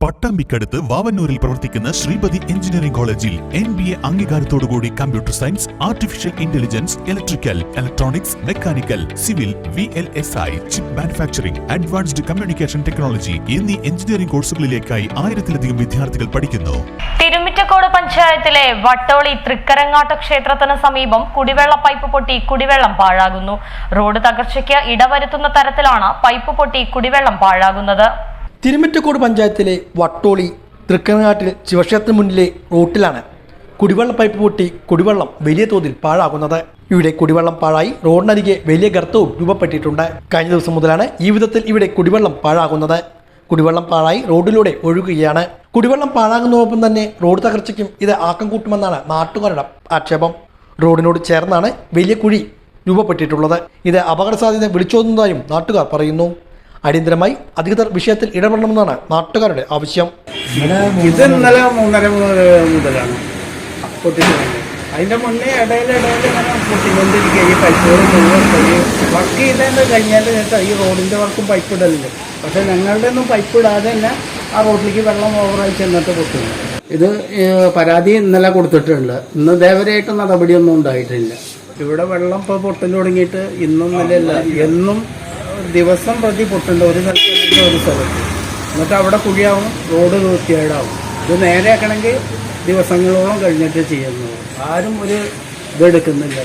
പട്ടാമ്പിക്കടുത്ത് വാവന്നൂരിൽ പ്രവർത്തിക്കുന്ന ശ്രീപതി എഞ്ചിനീയറിംഗ് കോളേജിൽ N B A അംഗീകാരത്തോടുകൂടി computer science artificial intelligence electrical electronics mechanical civil V L S I chip manufacturing advanced communication technology എന്നീ engineering കോഴ്സുകളിലേക്കായി ആയിരത്തിലധികം വിദ്യാർത്ഥികൾ പഠിക്കുന്നു. തിരുമിറ്റക്കോട് പഞ്ചായത്തിലെ വട്ടോളി തൃക്കരങ്ങാട്ട ക്ഷേത്രത്തിന് സമീപം കുടിവെള്ള പൈപ്പ് പൊട്ടി കുടിവെള്ളം പാഴാകുന്നു. റോഡ് തകർച്ചയ്ക്ക് ഇടവരുത്തുന്ന തരത്തിലാണ് പൈപ്പ് പൊട്ടി കുടിവെള്ളം പാഴാകുന്നത്. തിരുമറ്റക്കോട് പഞ്ചായത്തിലെ വട്ടോളി തൃക്കനാട്ടിൽ ശിവക്ഷേത്രത്തിന് മുന്നിലെ റോട്ടിലാണ് കുടിവെള്ള പൈപ്പ് പൊട്ടി കുടിവെള്ളം വലിയ തോതിൽ പാഴാകുന്നത്. ഇവിടെ കുടിവെള്ളം പാഴായി റോഡിനരികെ വലിയ ഗർത്തവും രൂപപ്പെട്ടിട്ടുണ്ട്. കഴിഞ്ഞ ദിവസം മുതലാണ് ഈ വിധത്തിൽ ഇവിടെ കുടിവെള്ളം പാഴാകുന്നത്. കുടിവെള്ളം പാഴായി റോഡിലൂടെ ഒഴുകുകയാണ്. കുടിവെള്ളം പാഴാകുന്നതോടൊപ്പം തന്നെ റോഡ് തകർച്ചയ്ക്കും ഇത് ആക്കം കൂട്ടുമെന്നാണ് നാട്ടുകാരുടെ ആക്ഷേപം. റോഡിനോട് ചേർന്നാണ് വലിയ കുഴി രൂപപ്പെട്ടിട്ടുള്ളത്. ഇത് അപകട സാധ്യത വിളിച്ചോതുന്നതായും നാട്ടുകാർ പറയുന്നു. അടിയന്തരമായി അധികൃതർ വിഷയത്തിൽ ഇടപെടണമെന്നാണ് നാട്ടുകാരുടെ ആവശ്യം. ഇത് ഇന്നലെ മൂന്നര മുതൽ മുതലാണ്. അതിന്റെ മുന്നേ ഇടയിൽ ഇടയിൽ ഇങ്ങനെ പൊട്ടിക്കൊണ്ടിരിക്കുക. ഈ പൈപ്പ് വർക്ക് ചെയ്തതിന്റെ കഴിഞ്ഞാൽ ഈ റോഡിന്റെ വർക്കും പൈപ്പ് ഇടലുണ്ട് പക്ഷെ ഞങ്ങളുടെ ഒന്നും പൈപ്പ് ഇടാതെ തന്നെ ആ റോഡിലേക്ക് വെള്ളം ഓവറായി ചെന്നിട്ട് പൊട്ടുന്നു ഇത് പരാതി ഇന്നലെ കൊടുത്തിട്ടുണ്ട്. ഇന്ന് ദേവരായിട്ട് നടപടിയൊന്നും ഉണ്ടായിട്ടില്ല. ഇവിടെ വെള്ളം ഇപ്പോൾ പൊട്ടൽ തുടങ്ങിയിട്ട് ഇന്നും നിലയില്ല എന്നും ദിവസം പ്രതി പൊട്ടുണ്ട്. ഒരു സ്ഥലത്ത് ഒരു സ്ഥലത്ത്. എന്നിട്ട് അവിടെ കുഴിയാവും റോഡ് വൃത്തികേടാവും. ഇത് നേരെയാക്കണമെങ്കിൽ ദിവസങ്ങളോളം കഴിഞ്ഞിട്ട് ചെയ്യുന്നു ആരും ഒരു ഇതെടുക്കുന്നില്ല